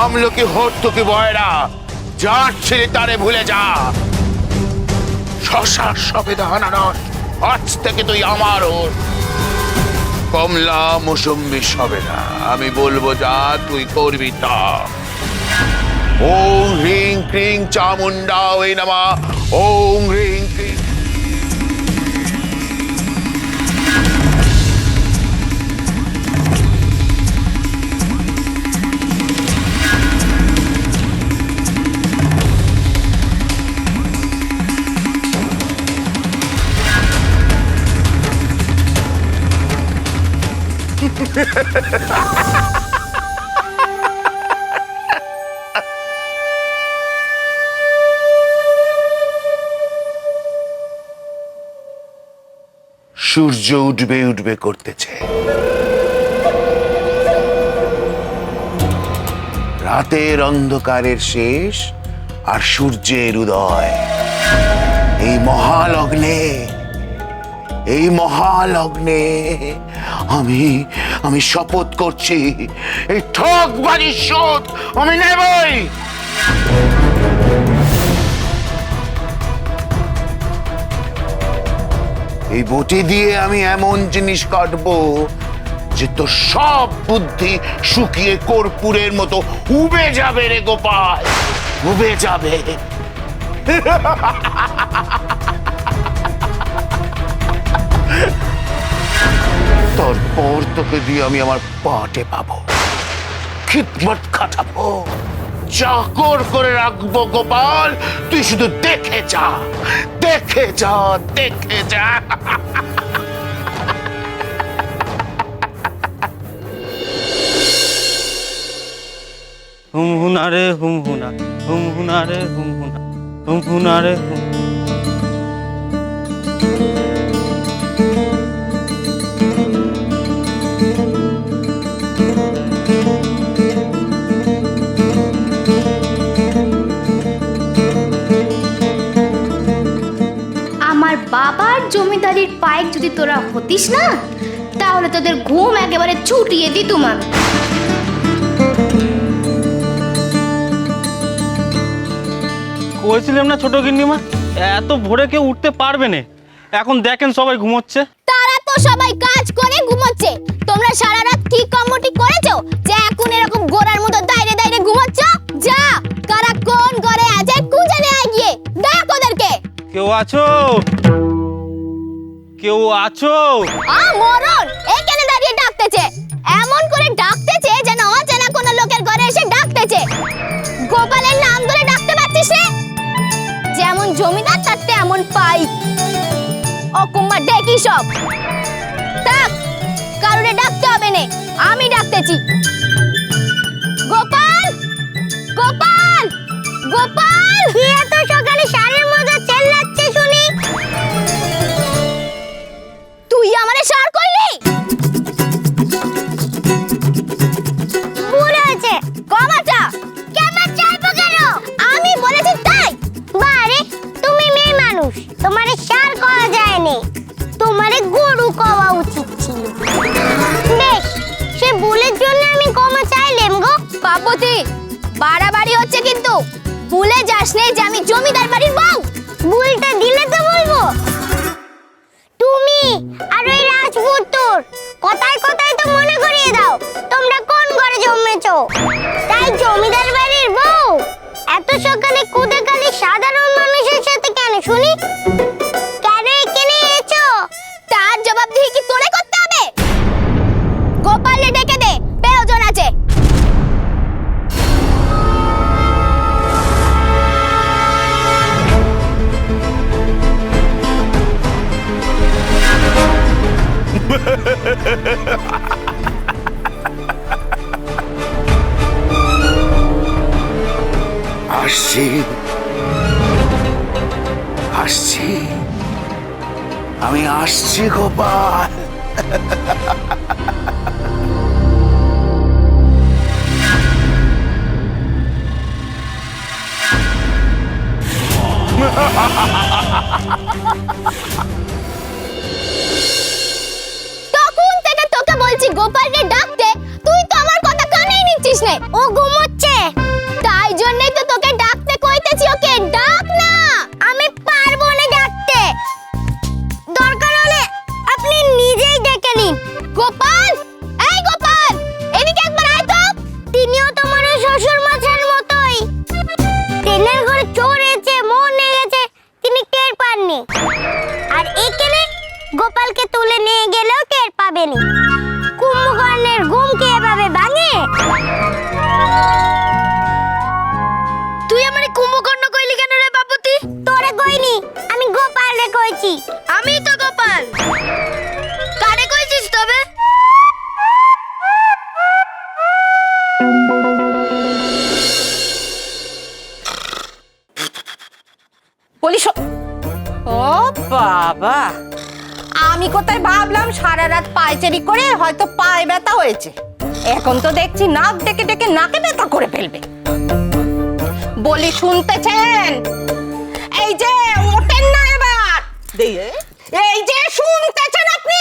আমলকি হর্তুকি বয়রা, যার ছেলে তারে ভুলে যা। শশার সবেদা আনারস আজ থেকে তুই আমার ওর। কমলা মৌসুম্বি সবেদা আমি বলব যা তুই করবি তা। ওং হ্রিং ক্রিং চামুন্ডা ওই নামা ওং হ্রিং ক্রিং সূর্য উঠবে উঠবে করতেছে। রাতের অন্ধকারের শেষ আর সূর্যের উদয়। এই মহালগ্নে এই মহালগ্নে আমি আমি শপথ করছি। এই ঠকবাজির শোধ আমি নেবই। এই বটি দিয়ে আমি এমন জিনিস কাটবো যে তো সব বুদ্ধি শুকিয়ে কর্পূরের মতো উবে যাবে রে গোপাল, উবে যাবে। তারপর তোকে দিয়ে আমি আমার পাটে পাবো। খিদমত খাটাবো। চাকর করে রাখব গোপাল, তুই শুধু দেখে যা দেখে যা দেখে যা। হুম হুনারে হুম হুনা, হুম হুনারে হুম হুনা, হুম হুনারে হুম যদি তোরা হতিস না তাহলে তোদের ঘুম একেবারে ছুটিয়ে দিতুম আমি কইছিলাম না ছোট গিন্নিমা এত ভোরে কেউ উঠতে পারবে না। এখন দেখেন সবাই ঘুমোচ্ছে। তারা তো সবাই কাজ করে ঘুমোচ্ছে। তোমরা সারা রাত কি কমটি করেছ যে এখন এরকম গোড়ার মতো দাইরে দাইরে ঘুমোচ্ছ? যা কারা কোন ঘরে আছে খুঁজে নিয়ে গিয়ে। ডাক ওদেরকে। কেউ আছো? কেউ আছো? আ, মরণ! এখানে দাঁড়িয়ে ডাকতেছে? এমন করে ডাকতেছে যেন অচেনা কোনো লোকের ঘরে এসে ডাকতেছে। গোপালের নাম ধরে ডাকতে পারছিস রে? যেমন জমিদার, তার তেমন পাই। অকুম্মা ডেকি সব। থাক কারণে ডাকতে হবে না। আমি ডাকতেছি। গোপাল! গোপাল! গোপাল! গো বাড়াবাড়ি হচ্ছে কিন্তু। ভুলে যাস নে যে আমি জমিদার বাড়ির বউ। ভুলটা দিলে তো বলব। তুমি আর ওই রাজপুত্তর কথায় কথায় তো মনে করিয়ে দাও, তোমরা কোন ঘরে জন্মেছো? তাই জমিদার বাড়ির বউ? এত সকালে কুদে কালি সাধারণ আসছি। আসছি। আমি আসছি গোপাল। সামনে আর একেলে গোপালকে তুলে নিয়ে গেলেও টের পাবেনি। কুম্ভকর্ণের ঘুম কে এভাবে ভাঙে? তুই আমারে কুম্ভকর্ণ কইলি কেন রে বাবুতি? তোরে কইনি আমি গোপাল রে কইছি। আমি তো গোপাল। বাবা। আমি কোথায় ভাবলাম সারা রাত পায়চারি করে হয়তো পায়ে ব্যথা হয়েছে। এখন তো দেখছি নাক ডেকে ডেকে নাকে ব্যথা করে ফেলবে। বলি শুনতেছেন? এই যে ওঠেন না এবার। এই যে শুনতেছেন আপনি?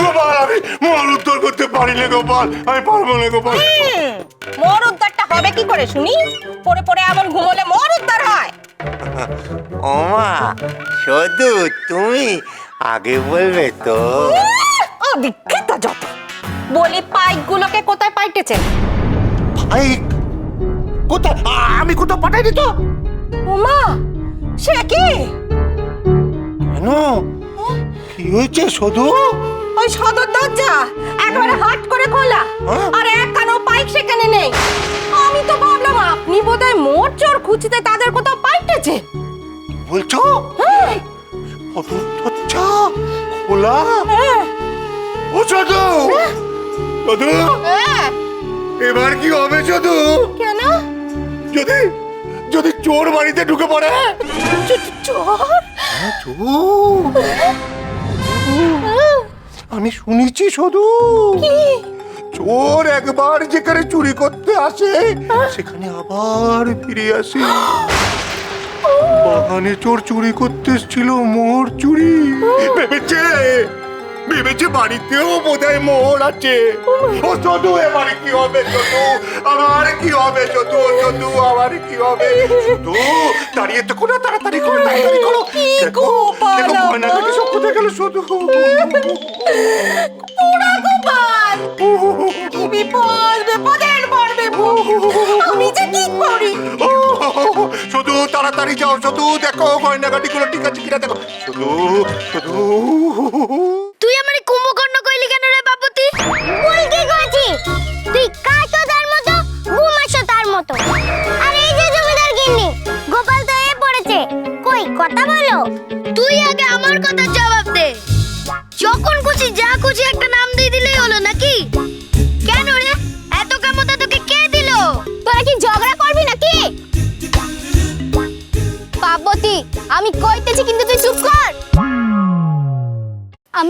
গোপাল আমি করতে পারি না গোপাল আমি পারব না গোপাল। মোর উদ্ধারটা হবে কি করে শুনি? পরে পরে এমন ঘুমোলে মোর উদ্ধার হয়। ওমা শুধু তুমি আগে বলবে তো। দীক্ষিত যত। বলি পাইকগুলোকে কোথায় পাইটেছেন? ভাই কোথায়? আমি কোথাও পাঠাইনি তো। ওমা সে কি? কেন? কি হয়েছে শুধু ওই সদর দরজা একবারে হাট করে খোলা। হ্যাঁ? আর একখানাও পাইক সেখানে নেই। আমি তো ভাবলাম আপনি বোধহয় মোট চোর খুঁজতে তাদের কোথাও পাইটেছে বলছো? হ্যাঁ, খোলা হ্যাঁ, ও শুধু শুধু হ্যাঁ। এবার কি হবে শুধু? কেন? যদি যদি চোর বাড়িতে ঢুকে পড়ে? হ্যাঁ, চোর। আমি শুনেছি শুধু। চোর একবার যেখানে চুরি করতে আসে সেখানে আবার ফিরে আসে। বাগানে চোর চুরি করতে এসেছিল মোর চুরি। ভেবেছে? ভেবেছে বাড়িতেও বোধহয় মোর আছে। ও চদু এবারে কি হবে চদু? আমার কি হবে চদু? চদু আমার কি হবে চদু? দাঁড়িয়ে তো কোনো তাড়াতাড়ি করো তাড়াতাড়ি করো। দেখো দেখো সব কোথায় গেল পুরা গোপাল কি বিপদ বিপদের পর বিপদ আমি যে কি করি? শুধু তাড়াতাড়ি যাও শুধু দেখো গয়নাগাটি গুলো ঠিক আছে কিনা দেখো। শুধু শুধু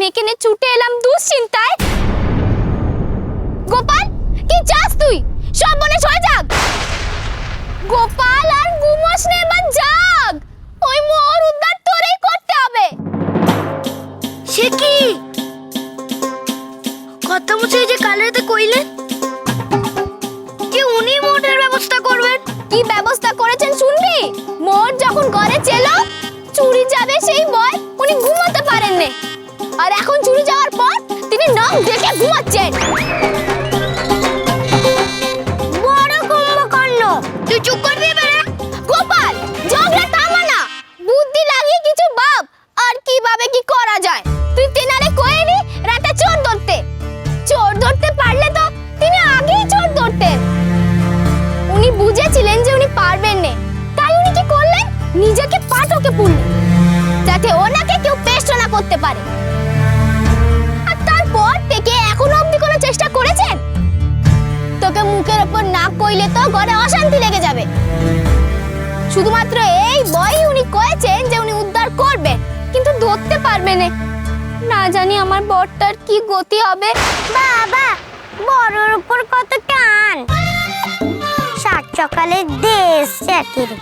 আমি এখানে ছুটে এলাম দুশ্চিন্তায়। গোপাল কি চাস তুই? সব মনে হয়ে যাক। গোপাল আর গুমস নে এবার যাক। ওই মোর উদ্ধার তোরেই করতে হবে। সে কি? কথা মুছে যে কালেতে কইলেন কি উনি মোটের ব্যবস্থা করবেন? কি ব্যবস্থা করেছেন শুনবি? মোর যখন ঘরে ছিল চুরি যাবে সেই ঘরে অশান্তি লেগে যাবে। শুধুমাত্র এই বই উনি কয়েছেন যে উনি উদ্ধার করবে কিন্তু ধরতে পারবে না। না জানি আমার বরটার কি গতি হবে। বাবা বড়র উপর কত টান? সাত সকালে দেশ চাকরি